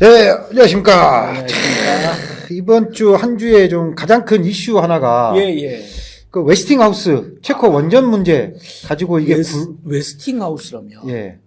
네, 안녕하십니까. 안녕하십니까. 이번 주 한 주에 좀 가장 큰 이슈 하나가 예, 예. 그 웨스팅하우스 체코 원전 문제 가지고 이게 웨스, 불, 웨스팅 하우스라면 예,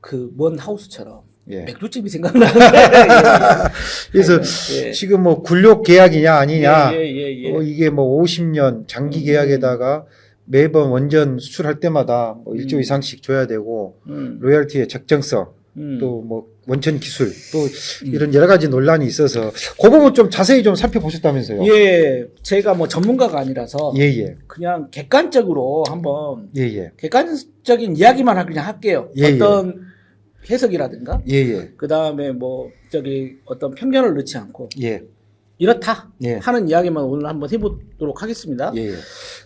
그 먼 하우스처럼 예. 맥주집이 생각나는데. 그래서 예. 지금 뭐 굴욕 계약이냐 아니냐, 예, 예, 예, 예. 어, 이게 뭐 50년 장기 음. 계약에다가 매번 원전 수출할 때마다 뭐 1조 음. 이상씩 줘야 되고 음, 로열티의 적정성 음. 또뭐 원천 기술 또 음. 이런 여러 가지 논란이 있어서 그 부분 좀 자세히 좀 살펴보셨다면서요? 예, 제가 뭐 전문가가 아니라서 예, 예, 그냥 객관적으로 한번 예, 예, 객관적인 이야기만 그냥 할게요. 예, 어떤 해석이라든가 예, 예, 그 다음에 뭐 저기 어떤 편견을 넣지 않고 예, 이렇다 예. 하는 이야기만 오늘 한번 해보도록 하겠습니다. 예, 예.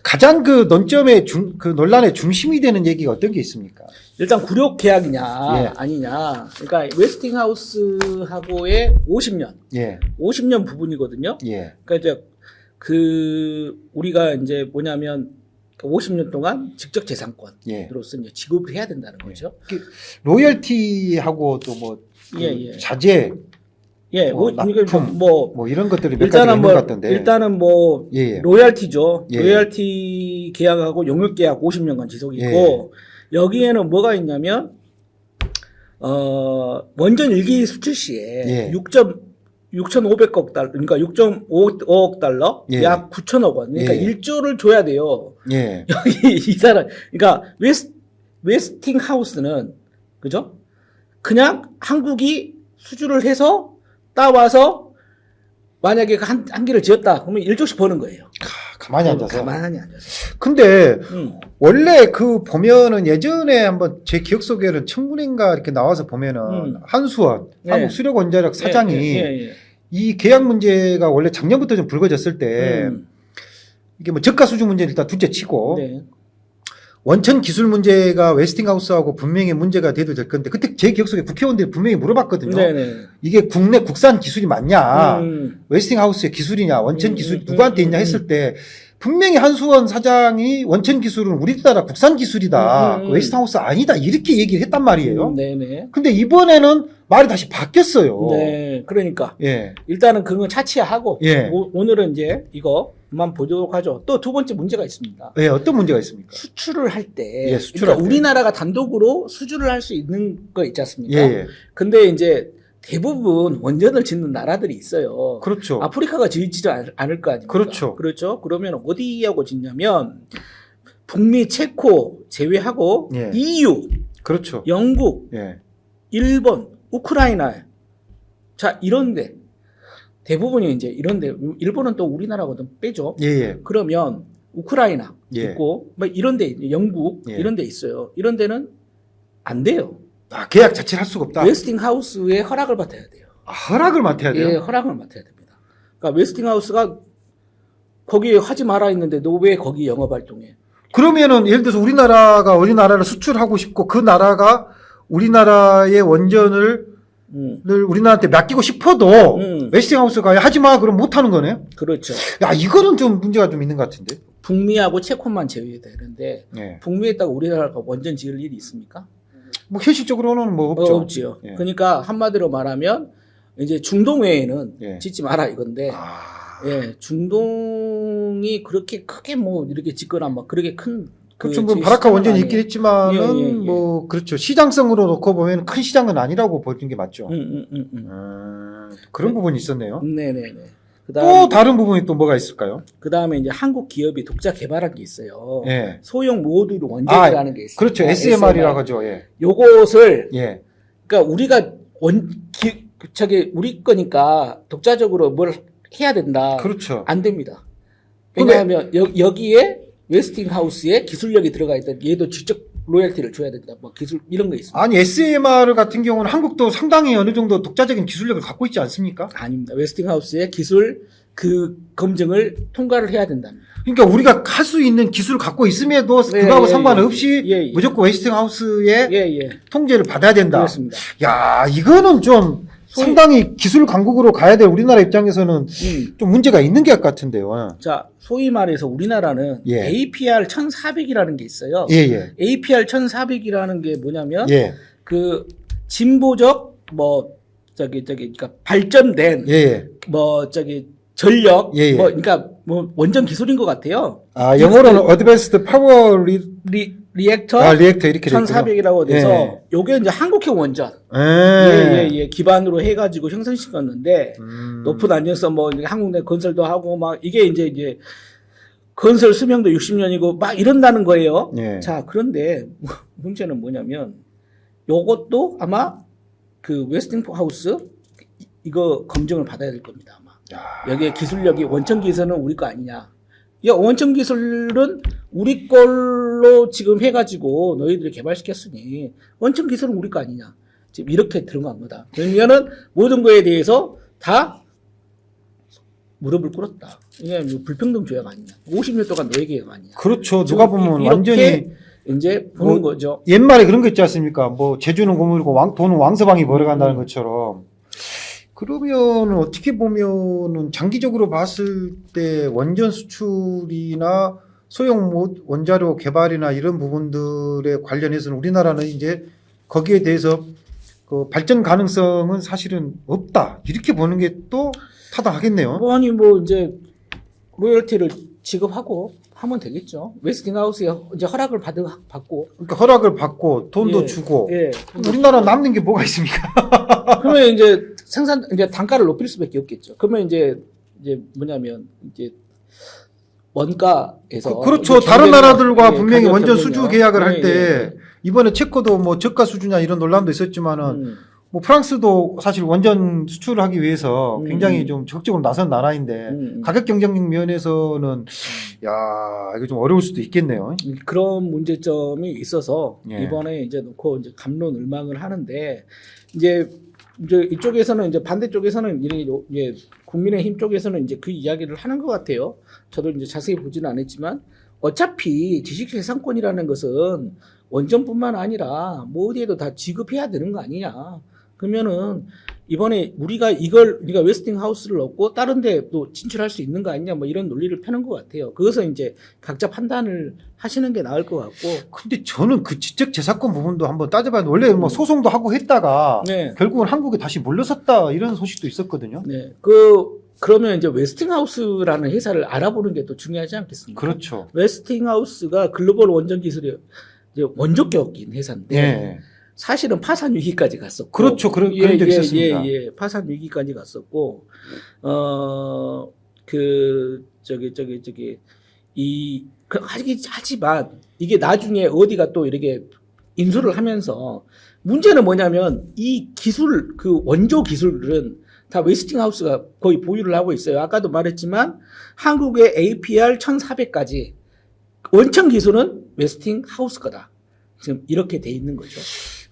가장 그 논점의 중, 그 논란의 중심이 되는 얘기가 어떤 게 있습니까? 일단 굴욕 계약이냐 예. 아니냐. 그러니까 웨스팅하우스하고의 50년, 예, 50년 부분이거든요. 예, 그러니까 이제 그 우리가 이제 뭐냐면 50년 동안 직접 재산권으로서 예. 이제 지급을 해야 된다는 거죠. 로열티하고 또뭐 예, 예. 자재 예, 뭐 뭐, 납품, 뭐 뭐 이런 것들이 몇 가지가 일단은 있는 뭐 것 같던데. 일단은 뭐 예, 예. 로얄티죠. 예. 로얄티 계약하고 용역 계약 50년간 지속이 예. 있고 여기에는 뭐가 있냐면 어 원전 일기 수출 시에 예. 6점 6,500억 달러, 그러니까 6.5억 달러, 예. 약 9천억 원, 그러니까 예. 1조를 줘야 돼요. 예, 여기 이 사람, 그러니까 웨스, 웨스팅 하우스는 그죠? 그냥 한국이 수주를 해서 따와서 만약에 그 한, 한 개를 지었다 그러면 1조씩 버는 거예요. 가- 가만히 앉아서. 가만히 앉아서. 근데 음. 원래 그 보면은 예전에 한번 제 기억 속에는 청문회인가 이렇게 나와서 보면은 음. 한수원 예. 한국수력원자력 사장이 예, 예, 예. 이 계약 문제가 원래 작년부터 좀 불거졌을 때 음. 이게 뭐 저가 수주 문제는 일단 둘째 치고 네. 원천 기술 문제가 웨스팅하우스하고 분명히 문제가 돼도 될 건데 그때 제 기억 속에 국회의원들이 분명히 물어봤거든요. 네네. 이게 국내 국산 기술이 맞냐, 음. 웨스팅하우스의 기술이냐, 원천 음, 기술 음, 누구한테 음, 있냐 음. 했을 때 분명히 한수원 사장이 원천 기술은 우리나라 국산 기술이다, 음, 음, 웨스팅하우스 아니다 이렇게 얘기를 했단 말이에요. 음, 네네. 근데 이번에는 말이 다시 바뀌었어요. 네. 그러니까 예, 일단은 그건 차치하고 예. 오, 오늘은 이제 이거만 보도록 하죠. 또 두 번째 문제가 있습니다. 예, 어떤 문제가 있습니까? 수출을 할 때, 예, 수출할 그러니까 때. 우리나라가 단독으로 수주를 할수 있는 거 있지 예, 않습니까? 예. 근데 이제 대부분 원전을 짓는 나라들이 있어요. 그렇죠. 아프리카가 짓지 않- 않을 거 아닙니까? 그렇죠. 그렇죠. 그러면 어디하고 짓냐면 북미 체코 제외하고 예. EU, 그렇죠. 영국, 예, 일본, 우크라이나 자 이런데 대부분이 이제 이런데 일본은 또 우리나라거든 빼죠. 예, 예. 그러면 우크라이나 예. 있고 뭐 이런 데 영국 예. 이런 데 있어요. 이런 데는 안 돼요. 아, 계약 자체를 할 수가 없다. 웨스팅 하우스의 허락을 받아야 돼요. 아, 허락을 맡아야 돼요. 예, 허락을 맡아야 됩니다. 그러니까 웨스팅 하우스가 거기에 하지 마라 했는데 너 왜 거기 영업 활동해? 그러면은 예를 들어서 우리나라가 어디 나라를 수출하고 싶고 그 나라가 우리나라의 원전을 음, 늘 우리나라한테 맡기고 싶어도 음. 웨스팅하우스가 하지 마 그럼 못 하는 거네. 그렇죠. 야 이거는 좀 문제가 좀 있는 것 같은데. 북미하고 체코만 제외되는데 예. 북미에다가 우리나라가 원전 지을 일이 있습니까? 뭐 현실적으로는 뭐 어, 없죠. 없지요. 예. 그러니까 한마디로 말하면 이제 중동 외에는 예. 짓지 마라 이건데 아, 예, 중동이 그렇게 크게 뭐 이렇게 짓거나 막 그렇게 큰 그, 그렇죠. 뭐 지- 바라카 원전이. 있긴 했지만은 예, 예, 예. 뭐 그렇죠. 시장성으로 놓고 보면 큰 시장은 아니라고 보는 게 맞죠. 음, 음, 음, 음. 음, 그런 네. 부분이 있었네요. 네네네. 또 그다음 다른 부분이 또 뭐가 있을까요? 그 다음에 이제 한국 기업이 독자 개발한 게 있어요. 예. 소형 모듈 원전이라는 게 있어요. 그렇죠. SMR이라고 하죠. 예. 요것을 예. 그러니까 우리가 원 기, 저기 우리 거니까 독자적으로 뭘 해야 된다. 그렇죠. 안 됩니다. 왜냐하면 여, 여기에 웨스팅하우스에 기술력이 들어가 있다. 얘도 직접 로열티를 줘야 된다. 뭐 기술 이런 거 있습니다. 아니 SMR 같은 경우는 한국도 상당히 어느 정도 독자적인 기술력을 갖고 있지 않습니까? 아닙니다. 웨스팅하우스의 기술 그 검증을 통과를 해야 된답니다. 그러니까 우리가 할 수 있는 기술을 갖고 있음에도 네, 그거하고 예, 상관없이 예, 예. 무조건 웨스팅하우스의 예, 예. 통제를 받아야 된다. 그렇습니다. 야, 이거는 좀 상당히 기술 강국으로 가야 될 우리나라 입장에서는 음. 좀 문제가 있는 것 같은데요. 자, 소위 말해서 우리나라는 예. APR 1400이라는 게 있어요. 예, 예. APR 1400이라는 게 뭐냐면 예. 그 진보적 뭐 저기 저기 그러니까 발전된 예, 예. 뭐 저기 전력 예, 예. 뭐 그러니까 뭐 원전 기술인 것 같아요. 아, 영어로는 어드밴스드 파워 리, 리 리액터 아, 리액터 이렇게 돼 있군요. 1400이라고 돼서 예. 요게 이제 한국형 원전 예. 예, 예, 예. 기반으로 해가지고 형성시켰는데 음. 높은 안전성 뭐 한국 내 건설도 하고 막 이게 이제 이제 건설 수명도 60년이고 막 이런다는 거예요. 예. 자 그런데 문제는 뭐냐면 요것도 아마 그 웨스팅하우스 이거 검증을 받아야 될 겁니다 아마. 야. 여기에 기술력이 원천 기술은 우리 거 아니냐. 야, 원천 기술은 우리 걸 로 지금 해가지고 너희들이 개발시켰으니 원천 기술은 우리 거 아니냐. 지금 이렇게 들어간 거다. 그러면은 모든 거에 대해서 다 무릎을 꿇었다. 이게 뭐 불평등 조약 아니냐. 50년 동안 너의 계획 아니냐. 그렇죠. 누가 보면 완전히 이제 보는 뭐, 거죠. 옛말에 그런 거 있지 않습니까? 뭐 제주는 고물이고 왕, 돈은 왕서방이 벌어간다는 음. 것처럼 그러면 어떻게 보면은 장기적으로 봤을 때 원전 수출이나 소형 모- 원자료 개발이나 이런 부분들에 관련해서는 우리나라는 이제 거기에 대해서 그 발전 가능성은 사실은 없다 이렇게 보는 게 또 타당하겠네요. 뭐 아니 뭐 이제 로열티를 지급하고 하면 되겠죠. 웨스팅하우스에 이제 허락을 받, 받고 그러니까 허락을 받고 돈도 예, 주고 예. 우리나라 남는 게 뭐가 있습니까? 그러면 이제 생산 이제 단가를 높일 수밖에 없겠죠. 그러면 이제 이제 뭐냐면 이제 원가에서 그, 렇죠 다른 나라들과 예, 분명히 원전. 수주 계약을 할 예, 때 예. 이번에 체코도 뭐 저가 수주냐 이런 논란도 있었지만은 음, 뭐 프랑스도 사실 원전 수출을 하기 위해서 음. 굉장히 좀 적극적으로 나선 나라인데 음, 음. 가격 경쟁력 면에서는 야 이거 좀 어려울 수도 있겠네요. 그런 문제점이 있어서 예. 이번에 이제 놓고 이제 감론 을망을 하는데 이제 이제 이쪽에서는 이제 반대쪽에서는 이제 국민의힘 쪽에서는 이제 그 이야기를 하는 것 같아요. 저도 이제 자세히 보지는 않았지만 어차피 지식재산권이라는 것은 원전뿐만 아니라 뭐 어디에도 다 지급해야 되는 거 아니냐. 그러면은 이번에 우리가 이걸 우리가 웨스팅 하우스를 넣고 다른 데 또 진출할 수 있는 거 아니냐 뭐 이런 논리를 펴는 것 같아요. 그것은 이제 각자 판단을 하시는 게 나을 것 같고. 근데 저는 그 지적 재산권 부분도 한번 따져봐야 원래 뭐 음. 소송도 하고 했다가 네. 결국은 한국에 다시 물러섰다 이런 소식도 있었거든요. 네. 그 그러면 이제 웨스팅하우스라는 회사를 알아보는 게 또 중요하지 않겠습니까? 그렇죠. 웨스팅하우스가 글로벌 원전 기술의 이제 원조 격인 회사인데 예. 사실은 파산 위기까지 갔었고 그렇죠. 그런- 그런 적이 있었습니다. 예, 예, 파산 위기까지 갔었고 어 그 저기 저기 저기 이 그, 하지만 이게 나중에 어디가 또 이렇게 인수를 하면서 문제는 뭐냐면 이 기술 그 원조 기술은 다 웨스팅하우스가 거의 보유를 하고 있어요. 아까도 말했지만 한국의 APR 1400까지 원천 기술은 웨스팅하우스 거다. 지금 이렇게 돼 있는 거죠.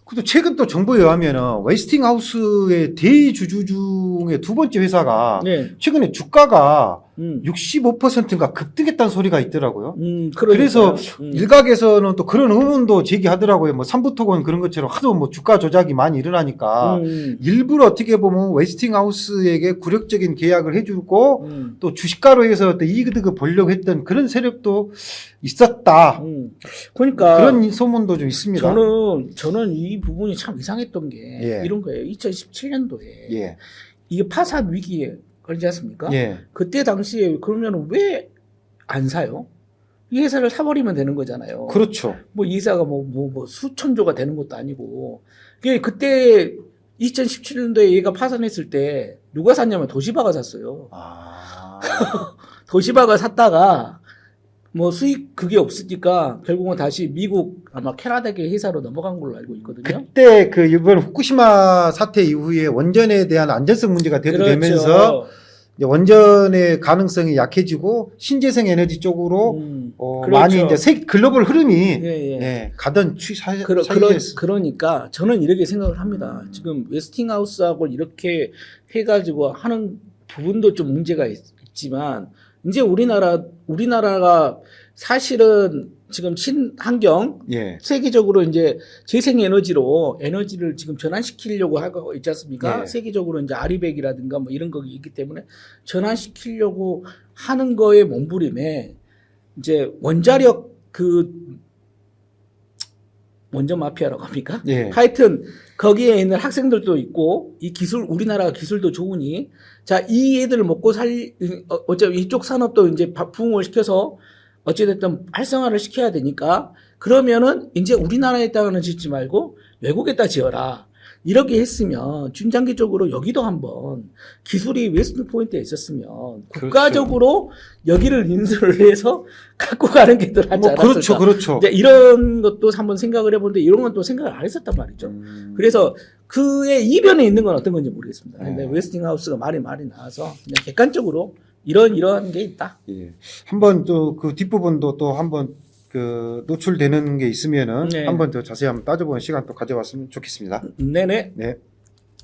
근데 최근 또 정보에 의하면은 웨스팅하우스의 대주주 중에 두 번째 회사가 네. 최근에 주가가 음. 65%인가 급등했다는 소리가 있더라고요. 음, 그래서 음. 일각에서는 또 그런 의문도 제기하더라고요. 뭐 삼부토건 그런 것처럼 하도 뭐 주가 조작이 많이 일어나니까 음, 일부러 어떻게 보면 웨스팅하우스에게 굴욕적인 계약을 해주고 음, 또 주식가로 해서 또 이득을 보려고 했던 그런 세력도 있었다. 음. 그러니까 그런 소문도 좀 있습니다. 저는 저는 이 부분이 참 이상했던 게 예. 이런 거예요. 2017년도에 예, 이게 파산 위기에 걸리지 않습니까? 예, 그때 당시에 그러면 왜 안 사요? 이 회사를 사버리면 되는 거잖아요. 그렇죠. 뭐 이 회사가 뭐, 뭐, 뭐 수천조가 되는 것도 아니고. 그게 그때 2017년도에 얘가 파산했을 때 누가 샀냐면 도시바가 샀어요. 아, 도시바가 샀다가 뭐 수익 그게 없으니까 결국은 다시 미국 아마 캐나다계 회사로 넘어간 걸로 알고 있거든요. 그때 그 이번 후쿠시마 사태 이후에 원전에 대한 안전성 문제가 대두되면서 그렇죠. 이제 원전의 가능성이 약해지고 신재생 에너지 쪽으로 음, 어, 그렇죠. 많이 이제 세, 글로벌 흐름이 예, 예. 예, 가던 추 사, 그러, 그러, 그러니까 저는 이렇게 생각을 합니다. 지금 웨스팅하우스하고 이렇게 해가지고 하는 부분도 좀 문제가 있, 지만 이제 우리나라 우리나라가 사실은 지금 친환경 예, 세계적으로 이제 재생 에너지로 에너지를 지금 전환시키려고 하고 있지 않습니까? 네. 세계적으로 이제 아리백이라든가 뭐 이런 거 있기 때문에 전환시키려고 하는 거에 몸부림에 이제 원자력 그 원전 마피아라고 합니까? 예. 하여튼 거기에 있는 학생들도 있고 이 기술 우리나라가 기술도 좋으니 자 이 애들을 먹고 살 어, 어차피 이쪽 산업도 이제 바- 부흥을 시켜서 어찌됐든 활성화를 시켜야 되니까 그러면은 이제 우리나라에 땅은 짓지 말고 외국에다 지어라. 이렇게 했으면 중장기적으로 여기도 한번 기술이 웨스트 포인트에 있었으면 그렇죠. 국가적으로 여기를 인수를 해서 갖고 가는 게더 낫지 뭐 않았을까. 그렇죠, 그렇죠. 이제 이런 것도 한번 생각을 해보는데 이런 건 또 생각을 안 했었단 말이죠. 음. 그래서 그의 이변에 있는 건 어떤 건지 모르겠습니다. 근데 네. 웨스팅하우스가 말이 많이 나와서 그냥 객관적으로 이런 이러한 게 있다. 예. 한번 또 그 뒷부분도 또 한번 그 노출되는 게 있으면은 네. 한번 더 자세히 한번 따져보는 시간 또 가져왔으면 좋겠습니다. 네네. 네.